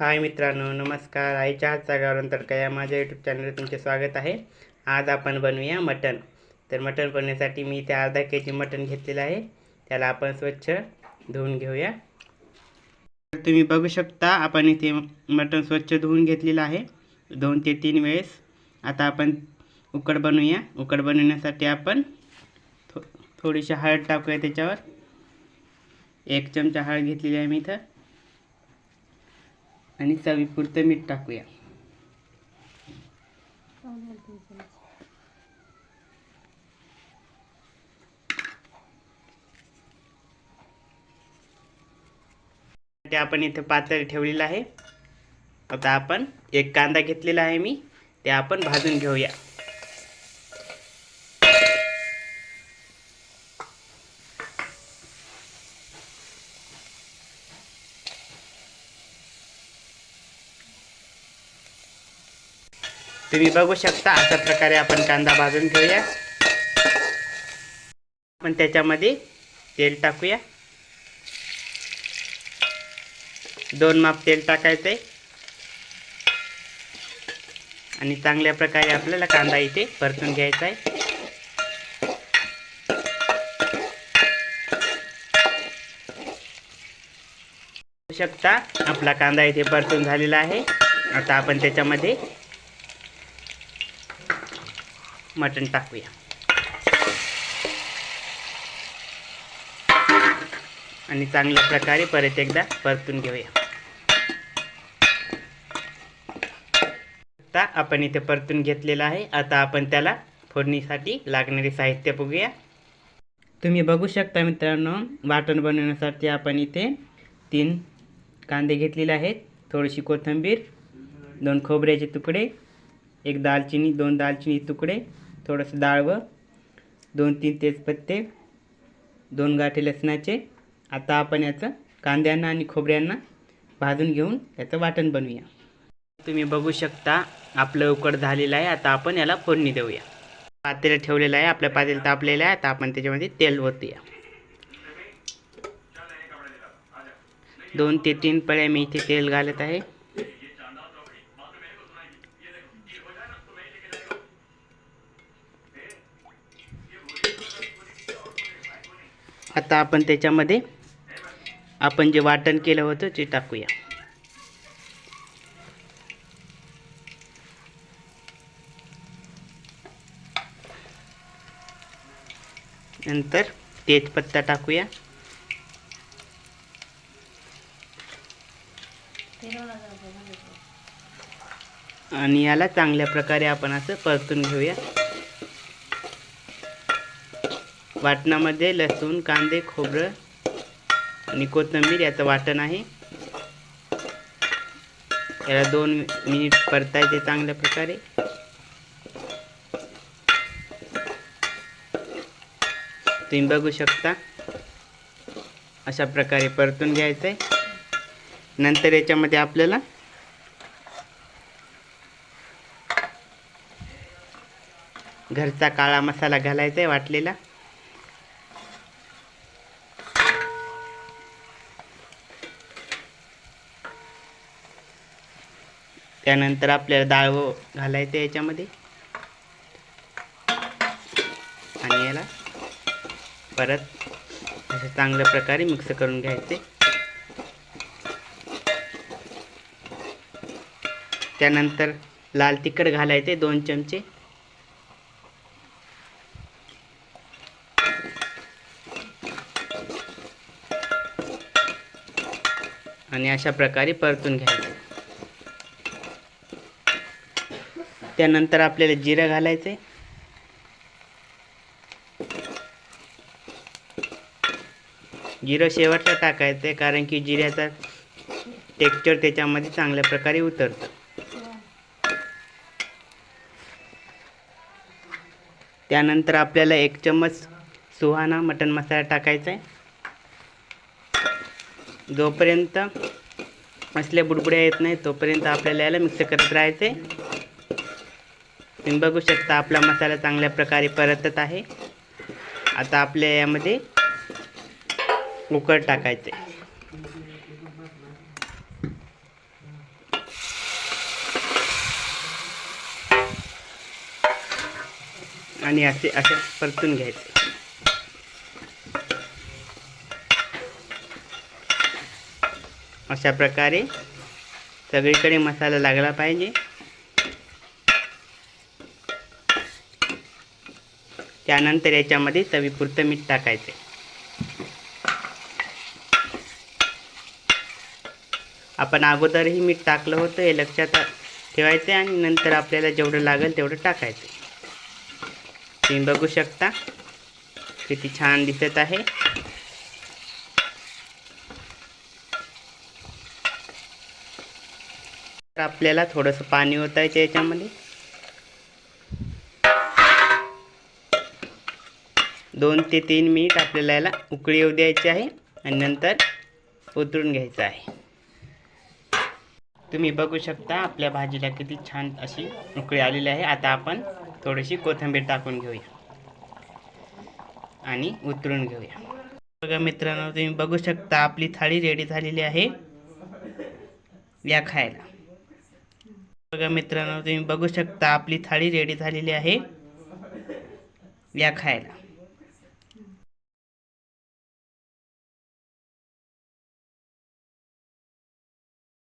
हाय मित्रांनो नमस्कार. आईच्या हातचा गावरान तडका या माझ्या यूट्यूब चॅनलवर तुमचे स्वागत आहे. आज आपण बनवूया मटण. तर मटण बनवण्यासाठी मी इथे अर्धा के जी मटण घेतलेलं आहे. त्याला आपण स्वच्छ धुवून घेऊया. तर तुम्ही बघू शकता आपण इथे मटण स्वच्छ धुवून घेतलेलं आहे. दोन ते तीन वेळेस. आता आपण उकड बनवूया. उकड बनवण्यासाठी आपण थो थोडीशी हळद टाकूया त्याच्यावर. एक चमचा हळद घेतलेली आहे मी इथं. आणि चवीपुरतं मीठ टाकूया. ते आपण इथे पातळ ठेवलेलं आहे. आता आपण एक कांदा घेतलेला आहे मी. ते आपण भाजून घेऊया. तुम्ही बघू शकता अशा प्रकारे आपण कांदा भाजून घेऊया. आपण त्याच्यामध्ये तेल टाकूया. दोन माप तेल टाकायचं आहे आणि चांगल्या प्रकारे आपल्याला कांदा इथे परतून घ्यायचा आहे शकता आपला कांदा इथे परतून झालेला आहे. आता आपण त्याच्यामध्ये मटण टाकूया. आणि चांगल्या प्रकारे परत एकदा परतून घेऊया. आता आपण इथे परतून घेतलेलं आहे. आता आपण त्याला फोडणीसाठी लागणारे साहित्य बघूया. तुम्ही बघू शकता मित्रांनो वाटण बनवण्यासाठी आपण इथे तीन कांदे घेतलेले आहेत. थोडीशी कोथिंबीर दोन खोबऱ्याचे तुकडे एक दालचिनी दोन दालचिनी तुकडे थोडंसं डाळवं दोन तीन तेजपत्ते दोन गाठी लसणाचे. आता आपण याचं कांद्यांना आणि खोबऱ्यांना भाजून घेऊन याचं वाटण बनवूया. तुम्ही बघू शकता आपलं उकड झालेलं आहे. आता आपण याला फोडणी देऊया. पातेलं ठेवलेलं आहे. आपल्या पातेलं तापलेलं आहे. आता आपण त्याच्यामध्ये तेल ओतूया. दोन ते तीन पळ्या मी इथे तेल घालत आहे. आता आपण त्याच्यामध्ये आपण जे वाटण केलं होतं ते टाकूया. नंतर तेजपत्ता टाकूया. आणि याला चांगल्या प्रकारे आपण असं परतून घेऊया. वाटणामध्ये लसूण कांदे खोबरं आणि कोथिंबीर याचं वाटण आहे. याला दोन मिनिट परतायचे चांगल्या प्रकारे. तुम्ही बघू शकता. अशा प्रकारे परतून घ्यायचं आहे नंतर याच्यामध्ये आपल्याला घरचा काळा मसाला घालायचा आहे वाटलेला. त्यानंतर आपल्याला डाळ घालायचं याच्यामध्ये. आणि याला परत असं चांगल्या प्रकारे मिक्स करून घ्यायचे. त्यानंतर लाल तिखट घालायचे दोन चमचे. आणि अशा प्रकारे परतून घ्यायचे. त्यानंतर आपल्याला जिरं घालायचं आहे जिरं शेवटला टाकायचं आहे कारण की जिऱ्याचा टेक्स्चर त्याच्यामध्ये चांगल्या प्रकारे उतरतं. त्यानंतर आपल्याला एक चम्मच सुहाना मटन मसाला टाकायचा आहे जोपर्यंत मसल्या बुडबुड्या येत नाही तोपर्यंत आपल्याला याला मिक्स करत राहायचं आहे तुम्ही बघू शकता आपला मसाला चांगल्या प्रकारे परतत आहे. आता आपल्या यामध्ये उकड टाकायचे आणि असे असे परतून घ्यायचे. अशा प्रकारे सगळीकडे मसाला लागला पाहिजे. त्यानंतर याच्यामध्ये चवीपुरतं मीठ टाकायचे. आपण अगोदरही मीठ टाकलं होतं हे लक्षात ठेवायचे आणि नंतर आपल्याला जेवढं लागेल तेवढं टाकायचं. तुम्ही बघू शकता किती छान दिसत आहे. तर आपल्याला थोडंसं पाणी ओतायचं याच्यामध्ये. दोन ते तीन मिनिट आपल्याला याला उकळी येऊ द्यायची आहे आणि नंतर उतरून घ्यायचं आहे. तुम्ही बघू शकता आपल्या भाजीला किती छान अशी उकळी आलेली आहे. आता आपण थोडीशी कोथिंबीर टाकून घेऊया आणि उतरून घेऊया. बघा मित्रांनो तुम्ही बघू शकता आपली थाळी रेडी झालेली आहे. या खायला. बघा मित्रांनो तुम्ही बघू शकता आपली थाळी रेडी झालेली आहे. या खायला.